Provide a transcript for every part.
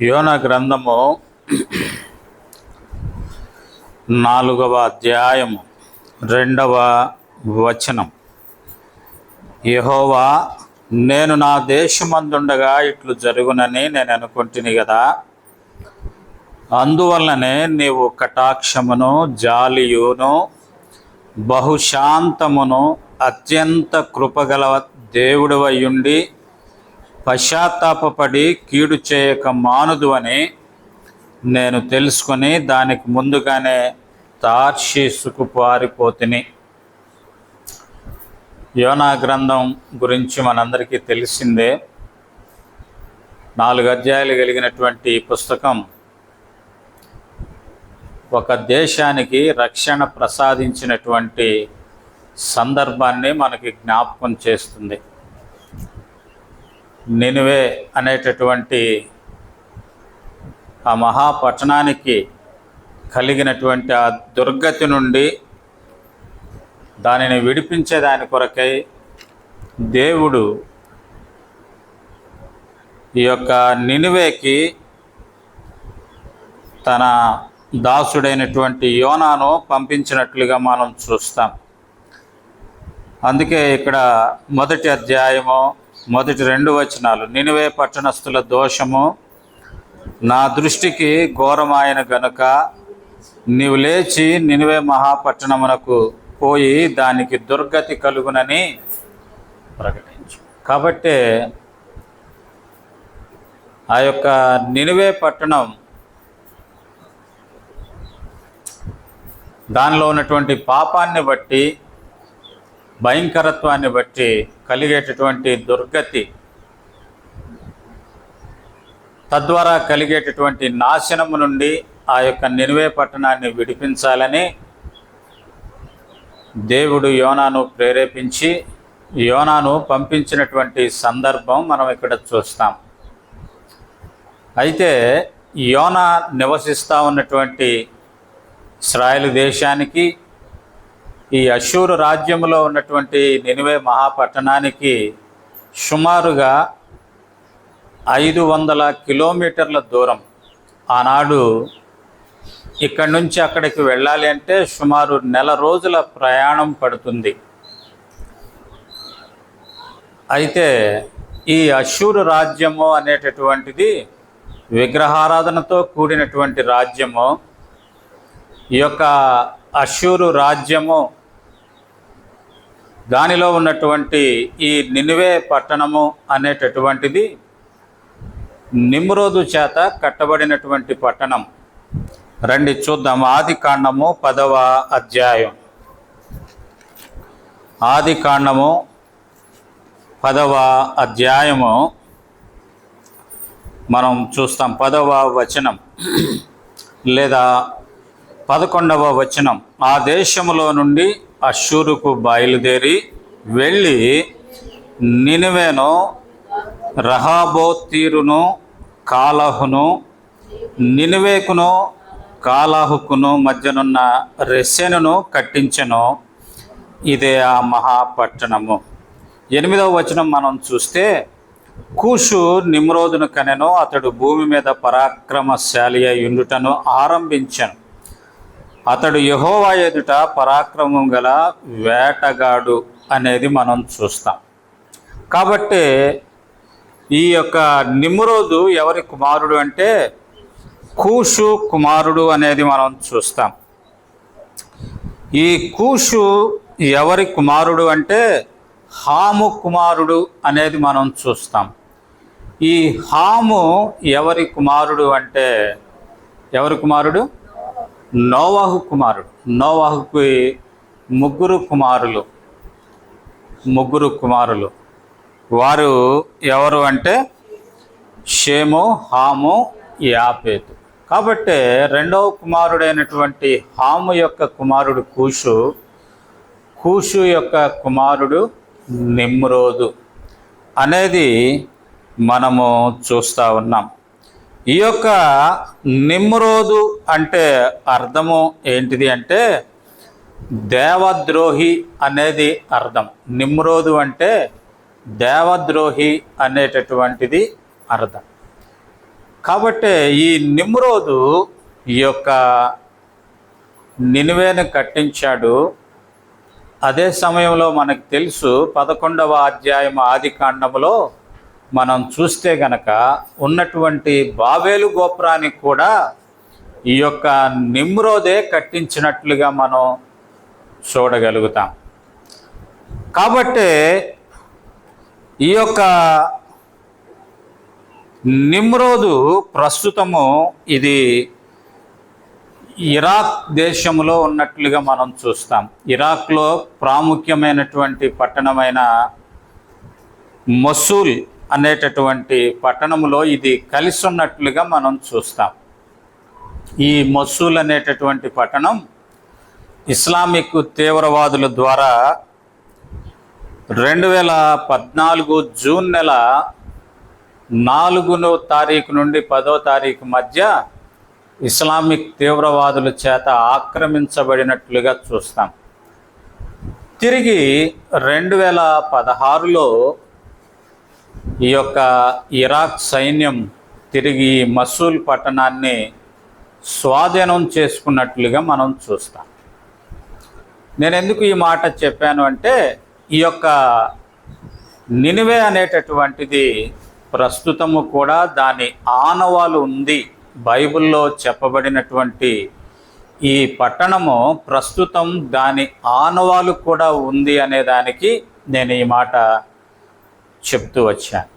యోన గ్రంథము నాలుగవ అధ్యాయము రెండవ వచనం. యహోవా నేను నా దేశమందుండగా ఇట్లు జరుగునని నేను అనుకుంటుని కదా అందువల్లనే నీవు కటాక్షమును జాలియును బహుశాంతమును అత్యంత కృపగల దేవుడవయ్యుండి పశ్చాత్తాపపడి కీడు చేయక మానుదు అని నేను తెలుసుకొని దానికి ముందుగానే తార్షీసుకు పారిపోతిని. యోనా గ్రంథం గురించి మనందరికీ తెలిసిందే. నాలుగు అధ్యాయాలు కలిగినటువంటి ఈ పుస్తకం ఒక దేశానికి రక్షణ ప్రసాదించినటువంటి సందర్భాన్ని మనకి జ్ఞాపకం చేస్తుంది. నినువే అనేటటువంటి ఆ మహాపట్టణానికి కలిగినటువంటి ఆ దుర్గతి నుండి దానిని విడిపించే దాని కొరకై దేవుడు ఈ యొక్క నినివేకి తన దాసుడైనటువంటి యోనాను పంపించినట్లుగా మనం చూస్తాం. అందుకే ఇక్కడ మొదటి అధ్యాయము మొదటి రెండు వచనాలు నినివే పట్టణస్థుల దోషము నా దృష్టికి ఘోరమాయన గనుక నీవు లేచి నినివే మహాపట్టణమునకు పోయి దానికి దుర్గతి కలుగునని ప్రకటించు. కాబట్టే ఆ యొక్క నినివే పట్టణం దానిలో ఉన్నటువంటి పాపాన్ని బట్టి భయంకరత్వాన్ని బట్టి కలిగేటటువంటి దుర్గతి తద్వారా కలిగేటటువంటి నాశనము నుండి ఆ యొక్క నినివే పట్టణాన్ని విడిపించాలని దేవుడు యోనాను ప్రేరేపించి యోనాను పంపించినటువంటి సందర్భం మనం ఇక్కడ చూస్తాం. అయితే యోనా నివసిస్తూ ఉన్నటువంటి ఇస్రాయల్ దేశానికి ఈ అశూరు రాజ్యంలో ఉన్నటువంటి నినివే మహాపట్టణానికి సుమారుగా ఐదు వందల కిలోమీటర్ల దూరం ఆనాడు ఇక్కడి నుంచి అక్కడికి వెళ్ళాలి అంటే సుమారు నెల రోజుల ప్రయాణం పడుతుంది. అయితే ఈ అశూరు రాజ్యము అనేటటువంటిది విగ్రహారాధనతో కూడినటువంటి రాజ్యము. ఈ యొక్క అషూరు రాజ్యము. దానిలో ఉన్నటువంటి ఈ నినివే పట్టణము అనేటటువంటిది నిమ్రోదు చేత కట్టబడినటువంటి పట్టణం. రండి చూద్దాం. ఆది కాండము పదవ అధ్యాయం. ఆది కాండము పదవ అధ్యాయము మనం చూస్తాం. పదవ వచనం. లేదా పదకొండవ వచనం. ఆ దేశములో నుండి అశ్షూరుకు బయలుదేరి వెళ్ళి నినివేను రహాబోతీరును కాలహును నినివేకును కాలాహుకును మధ్యనున్న రెసెనును కట్టించెను. ఇదే ఆ మహాపట్టణము. ఎనిమిదవ వచనం మనం చూస్తే కూషు నిమ్రోదును కనెను అతడు భూమి మీద పరాక్రమశాలి అయి ఉండుటను ఆరంభించను. అతడు యహోవా ఎదుట పరాక్రమం గల వేటగాడు అనేది మనం చూస్తాం. కాబట్టి ఈ యొక్క నిమ్రోదు ఎవరి కుమారుడు అంటే కూషు కుమారుడు అనేది మనం చూస్తాం. ఈ కూషు ఎవరి కుమారుడు అంటే హాము కుమారుడు అనేది మనం చూస్తాం. ఈ హాము ఎవరి కుమారుడు అంటే ఎవరి కుమారుడు? నోవాహు కుమారుడు. నోవాహుకి ముగ్గురు కుమారులు. ముగ్గురు కుమారులు. వారు ఎవరు అంటే? షేము హాము యాపేతు. కాబట్టి రెండవ కుమారుడైనటువంటి హాము యొక్క కుమారుడు కూషు కూషు యొక్క కుమారుడు నిమ్రోదు. అనేది మనము చూస్తూ ఉన్నాం. ఈ యొక్క నిమ్రోదు అంటే అర్థము ఏంటిది అంటే దేవద్రోహి అనేది అర్థం. నిమ్రోదు అంటే దేవద్రోహి అనేటటువంటిది అర్థం. కాబట్టి ఈ నిమ్రోదు ఈ యొక్క నినివేను కట్టించాడు. అదే సమయంలో మనకు తెలుసు పదకొండవ అధ్యాయం ఆది కాండములో మనం చూస్తే గనక ఉన్నటువంటి బాబేలు గోపురానికి కూడా ఈ యొక్క నిమ్రోదే కట్టించినట్లుగా మనం చూడగలుగుతాం. కాబట్టి ఈ యొక్క నిమ్రోదు ప్రస్తుతము ఇది ఇరాక్ దేశంలో ఉన్నట్లుగా మనం చూస్తాం. ఇరాక్లో ప్రాముఖ్యమైనటువంటి పట్టణమైన మసూల్ అనేటటువంటి పట్టణంలో ఇది కలిసి ఉన్నట్లుగా మనం చూస్తాం. ఈ మసూల్ అనేటటువంటి పట్టణం ఇస్లామిక్ తీవ్రవాదుల ద్వారా రెండు వేల పద్నాలుగు జూన్ నెల నాలుగునో తారీఖు నుండి పదో తారీఖు మధ్య ఇస్లామిక్ తీవ్రవాదుల చేత ఆక్రమించబడినట్లుగా చూస్తాం. తిరిగి రెండు వేల పదహారులో ఈ యొక్క ఇరాక్ సైన్యం తిరిగి ఈ మసూల్ పట్టణాన్ని స్వాధీనం చేసుకున్నట్లుగా మనం చూస్తాం. నేను ఎందుకు ఈ మాట చెప్పాను అంటే ఈ యొక్క నినివే అనేటటువంటిది ప్రస్తుతము కూడా దాని ఆనవాలు ఉంది. బైబిల్లో చెప్పబడినటువంటి ఈ పట్టణము ప్రస్తుతం దాని ఆనవాలు కూడా ఉంది అనే దానికి నేను ఈ మాట చెప్తూ వచ్చాను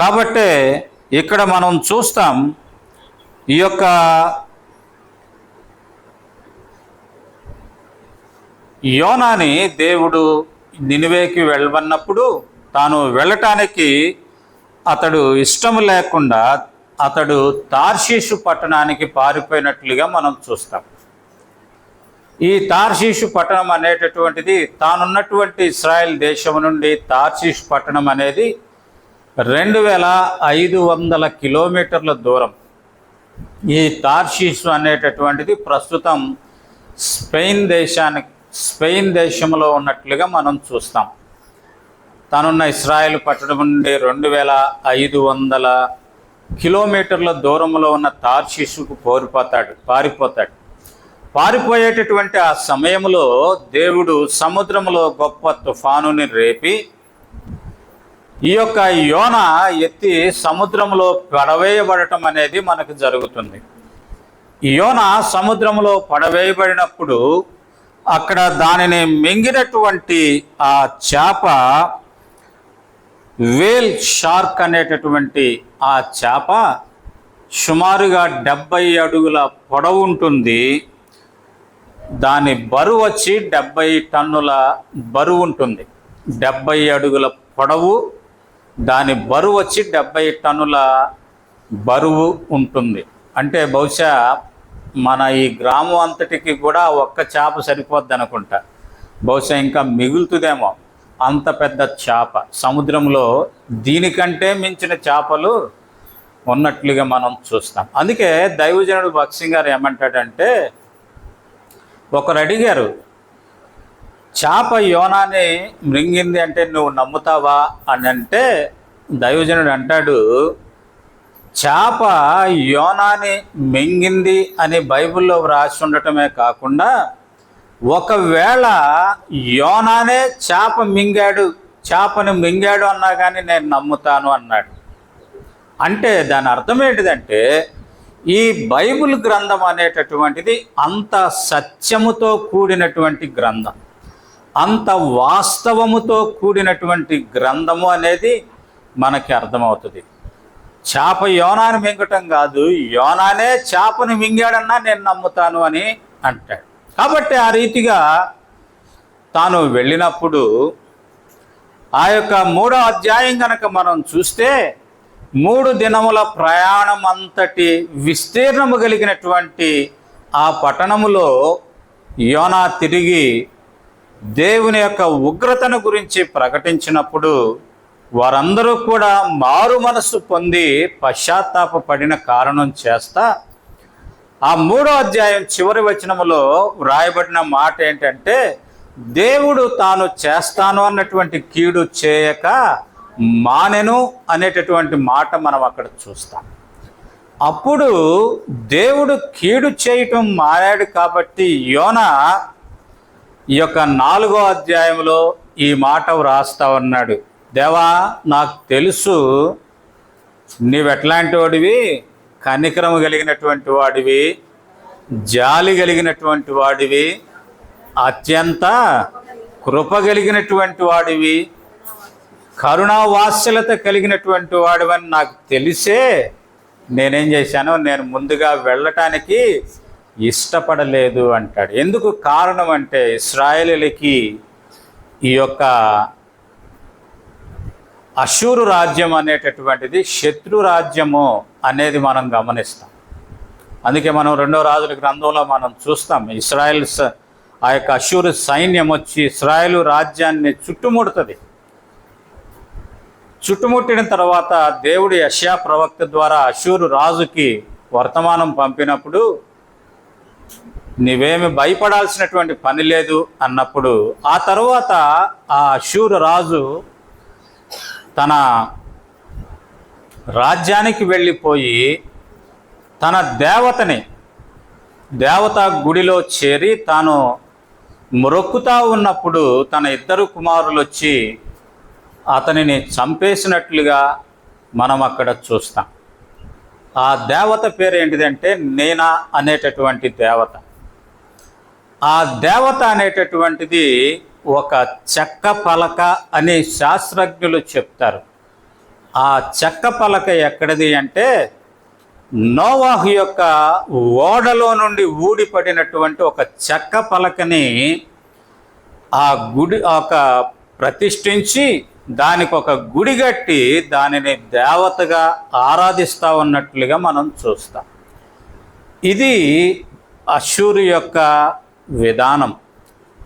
కాబట్టి ఇక్కడ మనం చూస్తాం ఈ యొక్క యోనాని దేవుడు నినివేకి వెళ్ళమన్నప్పుడు తాను వెళ్ళటానికి అతడు ఇష్టం లేకుండా అతడు తార్షీషు పట్టణానికి పారిపోయినట్లుగా మనం చూస్తాం. ఈ తార్షీషు పట్టణం అనేటటువంటిది తానున్నటువంటి ఇస్రాయల్ దేశం నుండి తార్షీషు పట్టణం అనేది రెండు వేల ఐదు వందల కిలోమీటర్ల దూరం. ఈ తార్షీషు అనేటటువంటిది ప్రస్తుతం స్పెయిన్ దేశానికి స్పెయిన్ దేశంలో ఉన్నట్లుగా మనం చూస్తాం. తనున్న ఇస్రాయల్ పట్టణం నుండి రెండు వేల ఐదు వందల కిలోమీటర్ల దూరంలో ఉన్న తార్షిషుకు పోరిపోతాడు పారిపోతాడు. పారిపోయేటటువంటి ఆ సమయంలో దేవుడు సముద్రంలో గొప్ప తుఫానుని రేపి ఈ యొక్క యోన ఎత్తి సముద్రంలో పడవేయబడటం అనేది మనకు జరుగుతుంది. యోన సముద్రంలో పడవేయబడినప్పుడు అక్కడ దానిని మింగినటువంటి ఆ చేప వేల్ షార్క్ అనేటటువంటి ఆ చేప సుమారుగా డెబ్బై అడుగుల పొడవు ఉంటుంది. దాని బరువు వచ్చి డెబ్బై టన్నుల బరువు ఉంటుంది. డెబ్బై అడుగుల పొడవు దాని బరువు వచ్చి డెబ్బై టన్నుల బరువు ఉంటుంది. అంటే బహుశా మన ఈ గ్రామం అంతటికి కూడా ఒక్క చేప సరిపోద్ది అనుకుంటా. బహుశా ఇంకా మిగులుతుందేమో. అంత పెద్ద చేప. సముద్రంలో దీనికంటే మించిన చేపలు ఉన్నట్లుగా మనం చూస్తాం. అందుకే దైవజనుడు భక్సింగ్ గారు ఏమంటాడంటే ఒకరు అడిగారు చేప యోనాన్ని మృంగింది అంటే నువ్వు నమ్ముతావా? అని అంటే దైవజనుడు అంటాడు చేప యోనాని మింగింది అని బైబిల్లో వ్రాసి ఉండటమే కాకుండా ఒకవేళ యోనానే చేప మింగాడు చేపని మింగాడు అన్నా కానీ నేను నమ్ముతాను అన్నాడు. అంటే దాని అర్థం ఏంటిదంటే ఈ బైబిల్ గ్రంథం అనేటటువంటిది అంత సత్యముతో కూడినటువంటి గ్రంథం. అంత వాస్తవముతో కూడినటువంటి గ్రంథము అనేది మనకి అర్థమవుతుంది. చేప యోనాన్ని మింగటం కాదు యోనానే చేపను మింగాడన్నా నేను నమ్ముతాను అని అంటాడు. కాబట్టి ఆ రీతిగా తాను వెళ్ళినప్పుడు ఆ యొక్క మూడో అధ్యాయం కనుక మనం చూస్తే మూడు దినముల ప్రయాణం అంతటి విస్తీర్ణము కలిగినటువంటి ఆ పట్టణములో యోనా తిరిగి దేవుని యొక్క ఉగ్రతను గురించి ప్రకటించినప్పుడు వారందరూ కూడా మారు మనస్సు పొంది పశ్చాత్తాపపడిన కారణం చేస్తా. ఆ మూడో అధ్యాయం చివరి వచనములో వ్రాయబడిన మాట ఏంటంటే దేవుడు తాను చేస్తాను అన్నటువంటి కీడు చేయక మానెను అనేటటువంటి మాట మనం అక్కడ చూస్తాం. అప్పుడు దేవుడు కీడు చేయటం మారాడు కాబట్టి యోన ఈ యొక్క నాలుగో అధ్యాయంలో ఈ మాట వ్రాస్తా ఉన్నాడు. దేవా నాకు తెలుసు నీవెట్లాంటి వాడివి? కనికరము కలిగినటువంటి వాడివి జాలి కలిగినటువంటి వాడివి అత్యంత కృప కలిగినటువంటి వాడివి కరుణావాస్యలత కలిగినటువంటి వాడివని నాకు తెలిసే నేనేం చేశాను నేను ముందుగా వెళ్ళటానికి ఇష్టపడలేదు అంటాడు. ఎందుకు కారణం అంటే ఇస్రాయేలీలకి ఈ యొక్క అశూరు రాజ్యం అనేటటువంటిది శత్రు రాజ్యము అనేది మనం గమనిస్తాం. అందుకే మనం రెండో రాజుల గ్రంథంలో మనం చూస్తాం ఇస్రాయల్ ఆ యొక్క అశూరు సైన్యం వచ్చి ఇస్రాయలు రాజ్యాన్ని చుట్టుముడుతుంది. చుట్టుముట్టిన తర్వాత దేవుడి యష్యా ప్రవక్త ద్వారా అశూరు రాజుకి వర్తమానం పంపినప్పుడు నీవేమి భయపడాల్సినటువంటి పని లేదు అన్నప్పుడు ఆ తర్వాత ఆ అశూరు రాజు తన రాజ్యానికి వెళ్ళిపోయి తన దేవతని దేవత గుడిలో చేరి తాను మొరొక్కుతా ఉన్నప్పుడు తన ఇద్దరు కుమారులు వచ్చి అతనిని చంపేసినట్లుగా మనం అక్కడ చూస్తాం. ఆ దేవత పేరు ఏంటిదంటే నేనా అనేటటువంటి దేవత. ఆ దేవత అనేటటువంటిది ఒక చెక్క పలక అని శాస్త్రజ్ఞులు చెప్తారు. ఆ చెక్క పలక ఎక్కడిది అంటే నోవాహు యొక్క ఓడలో నుండి ఊడిపడినటువంటి ఒక చెక్క పలకని ఆ గుడి ఒక ప్రతిష్ఠించి దానికి ఒక గుడి కట్టి దానిని దేవతగా ఆరాధిస్తా ఉన్నట్లుగా మనం చూస్తాం. ఇది అశూరు యొక్క విధానం.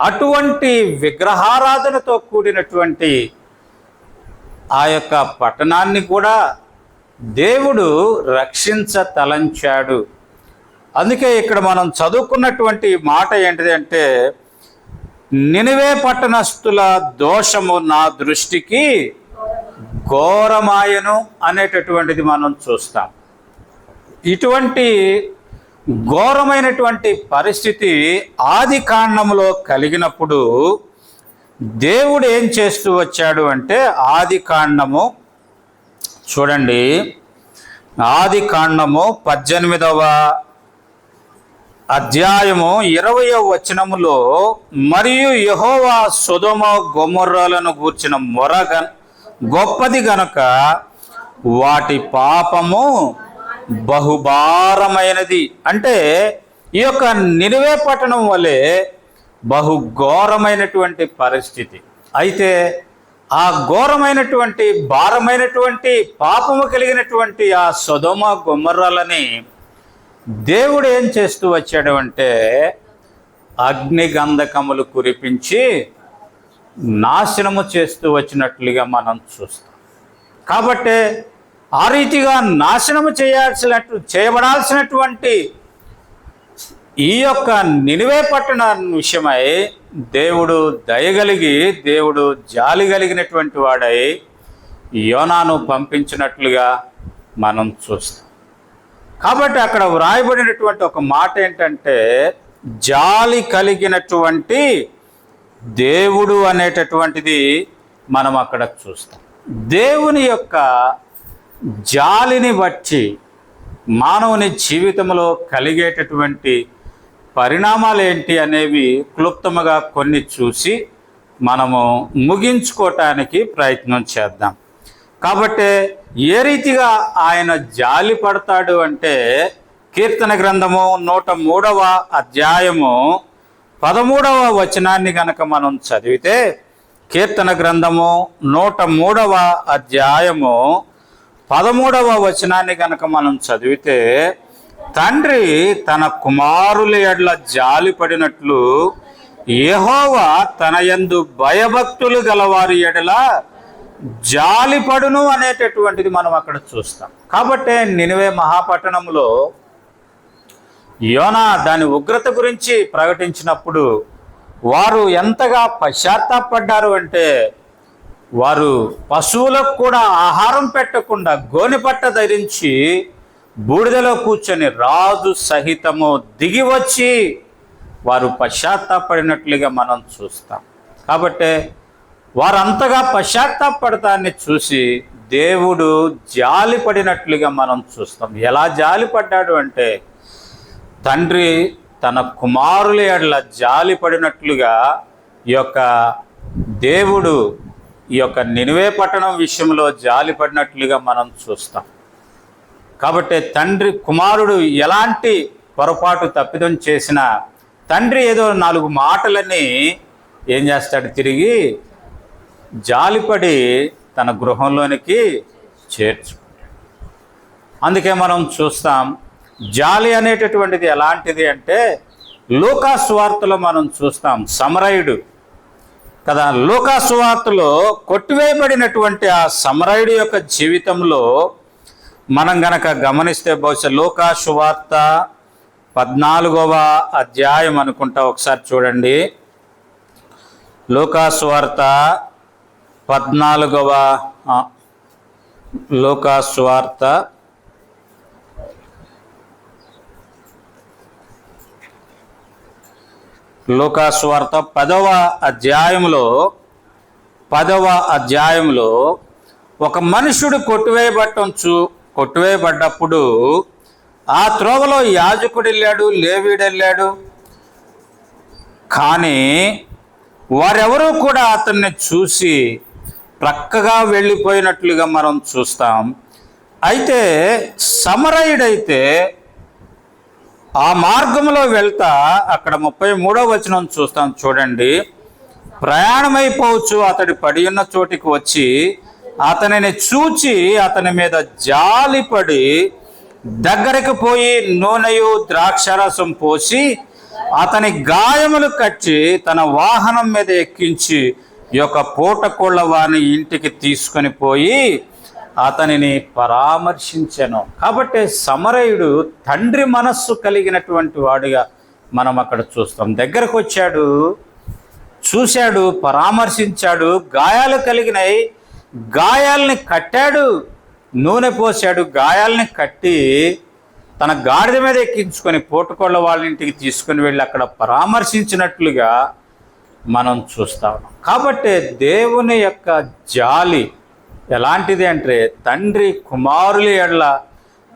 అటువంటి విగ్రహారాధనతో కూడినటువంటి ఆ యొక్క పట్టణాన్ని కూడా దేవుడు రక్షించ తలంచాడు అందుకే ఇక్కడ మనం చదువుకున్నటువంటి మాట ఏంటిది అంటే నినివే పట్టణస్థుల దోషము నా దృష్టికి ఘోరమాయను అనేటటువంటిది మనం చూస్తాం. ఇటువంటి ఘోరమైనటువంటి పరిస్థితి ఆది కాండంలో కలిగినప్పుడు దేవుడు ఏం చేస్తూ వచ్చాడు అంటే ఆది కాండము చూడండి. ఆది కాండము పద్దెనిమిదవ అధ్యాయము ఇరవయో వచనములో మరియు యహోవా సుధమ గొమొర్రాలను గూర్చిన మొర గొప్పది గనుక వాటి పాపము బహుభారమైనది. అంటే ఈ యొక్క నినివే పట్టణం వలె బహు ఘోరమైనటువంటి పరిస్థితి. అయితే ఆ ఘోరమైనటువంటి భారమైనటువంటి పాపము కలిగినటువంటి ఆ సుధమ గుమ్మర్రాలని దేవుడు ఏం చేస్తూ వచ్చాడు అంటే అగ్నిగంధకములు కురిపించి నాశనము చేస్తూ వచ్చినట్లుగా మనం చూస్తాం. కాబట్టి ఆ రీతిగా నాశనము చేయాల్సినట్టు చేయబడాల్సినటువంటి ఈ యొక్క నినివే పట్టణ విషయమై దేవుడు దయగలిగి దేవుడు జాలి కలిగినటువంటి వాడై యోనాను పంపించినట్లుగా మనం చూస్తాం. కాబట్టి అక్కడ వ్రాయబడినటువంటి ఒక మాట ఏంటంటే జాలి కలిగినటువంటి దేవుడు అనేటటువంటిది మనం అక్కడ చూస్తాం. దేవుని యొక్క జాలిని బట్టి మానవుని జీవితంలో కలిగేటటువంటి పరిణామాలు ఏంటి అనేవి క్లుప్తముగా కొన్ని చూసి మనము ముగించుకోవటానికి ప్రయత్నం చేద్దాం. కాబట్టి ఏ రీతిగా ఆయన జాలి పడతాడు అంటే కీర్తన గ్రంథము నూట మూడవ అధ్యాయము పదమూడవ వచనాన్ని గనక మనం చదివితే కీర్తన గ్రంథము నూట మూడవ అధ్యాయము పదమూడవ వచనాన్ని గనక మనం చదివితే తండ్రి తన కుమారుల ఎడ్ల జాలి పడినట్లు యెహోవా తన యందు భయభక్తులు గలవారి ఎడల జాలిపడును అనేటటువంటిది మనం అక్కడ చూస్తాం. కాబట్టి నినివే మహాపట్టణంలో యోనా దాని ఉగ్రత గురించి ప్రకటించినప్పుడు వారు ఎంతగా పశ్చాత్తాపడ్డారు అంటే వారు పశువులకు కూడా ఆహారం పెట్టకుండా గోనిపట్ట ధరించి బూడిదలో కూర్చొని రాజు సహితము దిగి వచ్చి వారు పశ్చాత్తాపడినట్లుగా మనం చూస్తాం. కాబట్టి వారంతగా పశ్చాత్తాపడతాన్ని చూసి దేవుడు జాలి పడినట్లుగా మనం చూస్తాం. ఎలా జాలి పడ్డాడు అంటే తండ్రి తన కుమారుల ఎడల జాలి పడినట్లుగా ఈ యొక్క దేవుడు ఈ యొక్క నినివే పట్టణం విషయంలో జాలి పడినట్లుగా మనం చూస్తాం. కాబట్టి తండ్రి కుమారుడు ఎలాంటి పొరపాటు తప్పిదం చేసినా తండ్రి ఏదో నాలుగు మాటలని ఏం చేస్తాడు? తిరిగి జాలిపడి తన గృహంలోనికి చేర్చుకుంటాడు అందుకే మనం చూస్తాం జాలి అనేటటువంటిది ఎలాంటిది అంటే లోకాస్వార్తలో మనం చూస్తాం సమరయుడు. కదా లోకాస్వార్తలో కొట్టివేయబడినటువంటి ఆ సమరయుడు యొక్క జీవితంలో మనం గనక గమనిస్తే బహుశా లోకాసువార్త పద్నాలుగవ అధ్యాయం అనుకుంటా ఒకసారి చూడండి. లోకాసువార్త పద్నాలుగవ లోకాస్వార్త లోకాస్వార్త పదవ అధ్యాయంలో పదవ అధ్యాయంలో ఒక మనుషుడు కొట్టివేయబట్టం కొట్టువేయబడ్డప్పుడు ఆ త్రోవలో యాజకుడు వెళ్ళాడు లేవీడు వెళ్ళాడు కానీ వారెవరూ కూడా అతన్ని చూసి ప్రక్కగా వెళ్ళిపోయినట్లుగా మనం చూస్తాం. అయితే సమరయుడైతే ఆ మార్గంలో వెళ్తా అక్కడ ముప్పై మూడో వచనం చూస్తాం చూడండి. ప్రయాణమైపోవచ్చు అతడి పడి ఉన్న చోటికి వచ్చి అతనిని చూచి అతని మీద జాలిపడి దగ్గరికి పోయి నూనెయు ద్రాక్షరసం పోసి అతని గాయములు కట్టి తన వాహనం మీద ఎక్కించి ఈ యొక్క పూటకోళ్ళ వారిని ఇంటికి తీసుకొని పోయి అతనిని పరామర్శించను. కాబట్టి సమరయుడు తండ్రి మనస్సు కలిగినటువంటి వాడుగా మనం అక్కడ చూస్తాం. దగ్గరకు వచ్చాడు చూశాడు పరామర్శించాడు గాయాలు కలిగినాయి. గాయాల్ని కట్టాడు నూనె పోసాడు గాయాల్ని కట్టి తన గాడిద మీద ఎక్కించుకొని పోటుకోళ్ళ వాళ్ళ ఇంటికి తీసుకొని వెళ్ళి అక్కడ పరామర్శించినట్లుగా మనం చూస్తా ఉన్నాం. కాబట్టి దేవుని యొక్క జాలి ఎలాంటిది అంటే తండ్రి కుమారుల ఎడల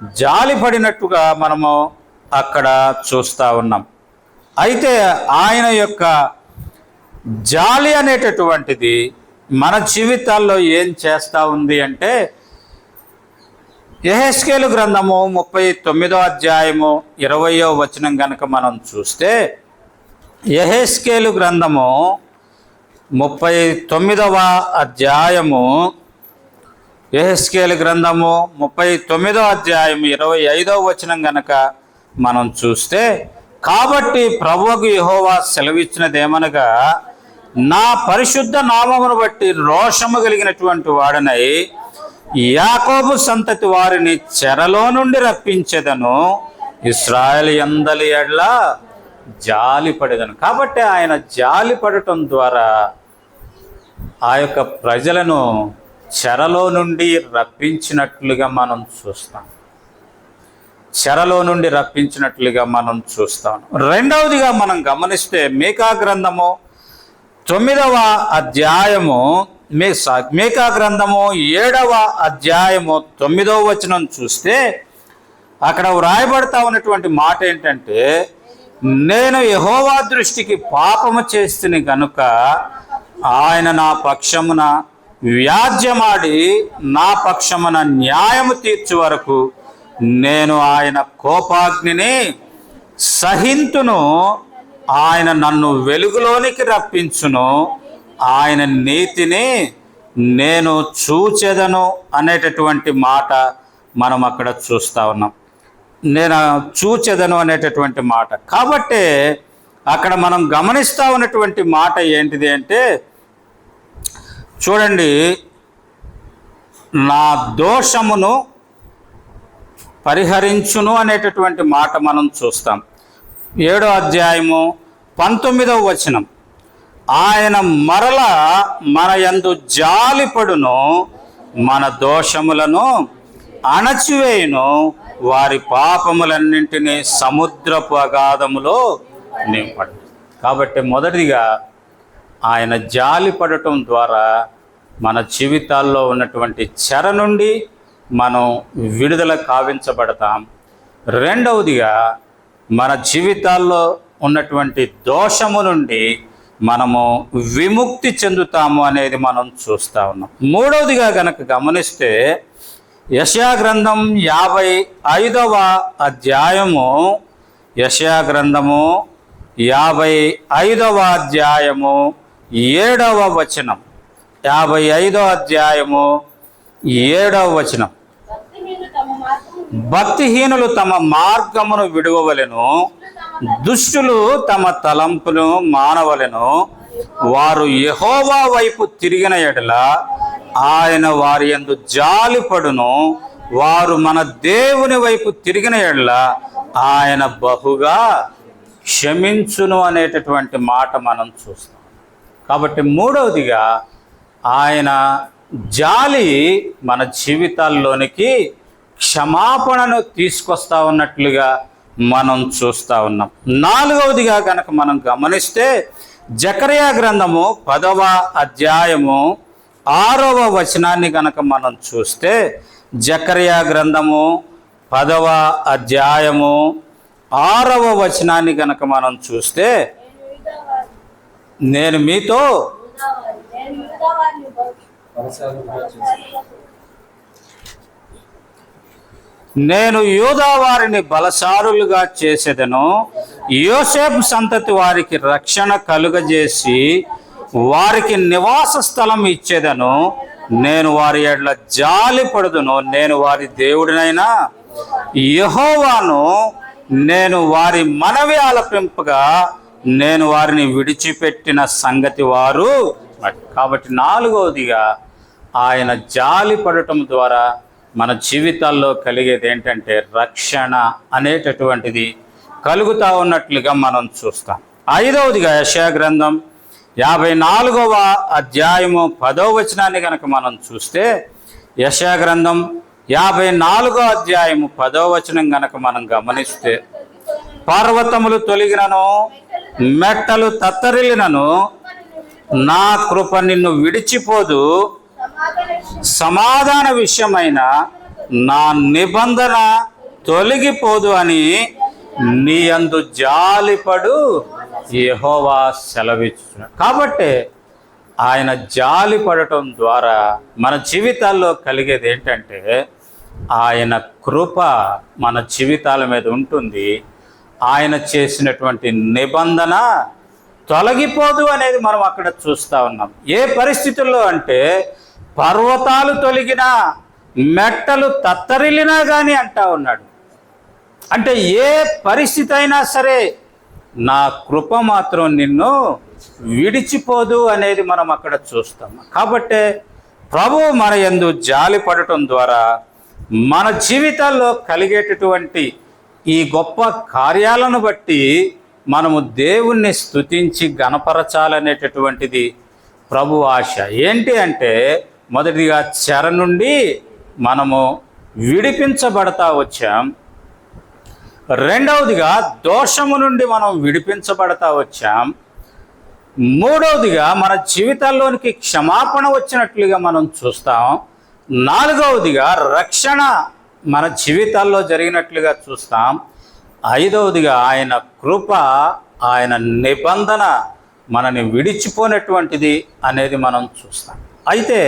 జాలి పడినట్టుగా మనము అక్కడ చూస్తూ ఉన్నాం. అయితే ఆయన యొక్క జాలి అనేటటువంటిది మన జీవితాల్లో ఏం చేస్తూ ఉంది అంటే యహెస్కేలు గ్రంథము ముప్పై తొమ్మిదో అధ్యాయము ఇరవయో వచనం కనుక మనం చూస్తే యహెస్కేలు గ్రంథము ముప్పై తొమ్మిదవ అధ్యాయము. యహెస్కేలు గ్రంథము ముప్పై తొమ్మిదవ అధ్యాయం ఇరవై ఐదవ వచనం గనక మనం చూస్తే కాబట్టి ప్రభువుకు యహోవా సెలవిచ్చినదేమనగా నా పరిశుద్ధ నామమును బట్టి రోషము కలిగినటువంటి వాడనై యాకోబు సంతతి వారిని చెరలో నుండి రప్పించెదను. ఇస్రాయల్ ఎందలి ఎడ్లా జాలి పడేదను. కాబట్టి ఆయన జాలి పడటం ద్వారా ఆ యొక్క ప్రజలను చెరలో నుండి రప్పించినట్లుగా మనం చూస్తాం. చెరలో నుండి రప్పించినట్లుగా మనం చూస్తాం. రెండవదిగా మనం గమనిస్తే మేకా గ్రంథము తొమ్మిదవ అధ్యాయము మే మేకా గ్రంథము ఏడవ అధ్యాయము తొమ్మిదవ వచనం చూస్తే అక్కడ వ్రాయబడతా ఉన్నటువంటి మాట ఏంటంటే నేను యహోవా దృష్టికి పాపము చేస్తుని గనుక ఆయన నా పక్షమున వ్యాజ్యమాడి నా పక్షమున న్యాయము తీర్చు వరకు నేను ఆయన కోపాగ్నిని సహింతును. ఆయన నన్ను వెలుగులోనికి రప్పించును. ఆయన నీతిని నేను చూచెదను అనేటటువంటి మాట మనం అక్కడ చూస్తా ఉన్నాం. నేను చూచెదను అనేటటువంటి మాట. కాబట్టి అక్కడ మనం గమనిస్తూ ఉన్నటువంటి మాట ఏంటిది అంటే చూడండి నా దోషమును పరిహరించును అనేటటువంటి మాట మనం చూస్తాం. ఏడో అధ్యాయము పంతొమ్మిదవ వచనం. ఆయన మరల మన యందు జాలిపడును మన దోషములను అణచివేయును వారి పాపములన్నింటినీ సముద్రపు అగాధములో నింపండి. కాబట్టి మొదటిగా ఆయన జాలి పడటం ద్వారా మన జీవితాల్లో ఉన్నటువంటి చెర నుండి మనం విడుదల కావించబడతాం. రెండవదిగా మన జీవితాల్లో ఉన్నటువంటి దోషము నుండి మనము విముక్తి చెందుతాము అనేది మనం చూస్తూ ఉన్నాం. మూడవదిగా కనుక గమనిస్తే యశాగ్రంథం యాభై ఐదవ అధ్యాయము. యశాగ్రంథము యాభై ఐదవ అధ్యాయము ఏడవ వచనం. యాభై ఐదవ అధ్యాయము ఏడవ వచనం. భక్తిహీనులు తమ మార్గమును విడువవలెను దుష్టులు తమ తలంపును మానవలెను. వారు యహోవా వైపు తిరిగిన ఎడల ఆయన వారి యందు జాలిపడును వారు మన దేవుని వైపు తిరిగిన ఎడల ఆయన బహుగా క్షమించును అనేటటువంటి మాట మనం చూస్తాం. కాబట్టి మూడవదిగా ఆయన జాలి మన జీవితాల్లోనికి క్షమాపణను తీసుకొస్తా ఉన్నట్లుగా మనం చూస్తూ ఉన్నాం. నాలుగవదిగా కనుక మనం గమనిస్తే జకరియా గ్రంథము పదవ అధ్యాయము ఆరవ వచనాన్ని గనక మనం చూస్తే జకర్యా గ్రంథము పదవ అధ్యాయము ఆరవ వచనాన్ని గనక మనం చూస్తే నేను మీతో నేను యూదావారిని నేను యూదా వారిని బలసారులుగా చేసేదను. యోసేపు సంతతి వారికి రక్షణ కలుగజేసి వారికి నివాస స్థలం ఇచ్చేదను. నేను వారి ఎడ్ల జాలి పడుదును. నేను వారి దేవుడినైనా యహోవాను నేను వారి మనవి ఆలపింపగా నేను వారిని విడిచిపెట్టిన సంగతి వారు కాబట్టి నాలుగవదిగా ఆయన జాలి పడటం ద్వారా మన జీవితాల్లో కలిగేది ఏంటంటే రక్షణ అనేటటువంటిది కలుగుతా ఉన్నట్లుగా మనం చూస్తాం. ఐదవదిగా యశా గ్రంథం యాభై నాలుగవ అధ్యాయము పదో వచనాన్ని కనుక మనం చూస్తే యశా గ్రంథం యాభై నాలుగో అధ్యాయము పదో వచనం గనక మనం గమనిస్తే పర్వతములు తొలగినను మెట్టలు తత్తరిలినను నా కృప నిన్ను విడిచిపోదు. సమాధాన సమాధాన విషయమైన నా నిబంధన తొలగిపోదు అని నీ అందు జాలిపడు. యహోవా సెలవిచ్చున్నాడు కాబట్టి ఆయన జాలి పడటం ద్వారా మన జీవితాల్లో కలిగేది ఏంటంటే ఆయన కృప మన జీవితాల మీద ఉంటుంది. ఆయన చేసినటువంటి నిబంధన తొలగిపోదు అనేది మనం అక్కడ చూస్తూ ఉన్నాం. ఏ పరిస్థితుల్లో అంటే పర్వతాలు తొలగినా మెట్టలు తత్తరిల్లినా కానీ అంటా ఉన్నాడు. అంటే ఏ పరిస్థితి అయినా సరే నా కృప మాత్రం నిన్ను విడిచిపోదు అనేది మనం అక్కడ చూస్తాం. కాబట్టి ప్రభు మన యందు జాలి పడటం ద్వారా మన జీవితాల్లో కలిగేటటువంటి ఈ గొప్ప కార్యాలను బట్టి మనము దేవుణ్ణి స్తుతించి గణపరచాలనేటటువంటిది ప్రభు ఆశ. ఏంటి అంటే మొదటిగా చెర నుండి మనము విడిపించబడతా వచ్చాం. రెండవదిగా దోషము నుండి మనం విడిపించబడతా వచ్చాం. మూడవదిగా మన జీవితాల్లోనికి క్షమాపణ వచ్చినట్లుగా మనం చూస్తాం. నాలుగవదిగా రక్షణ మన జీవితాల్లో జరిగినట్లుగా చూస్తాం. ఐదవదిగా ఆయన కృప ఆయన నిబంధన మనని విడిచిపోనటువంటిది అనేది మనం చూస్తాం. అయితే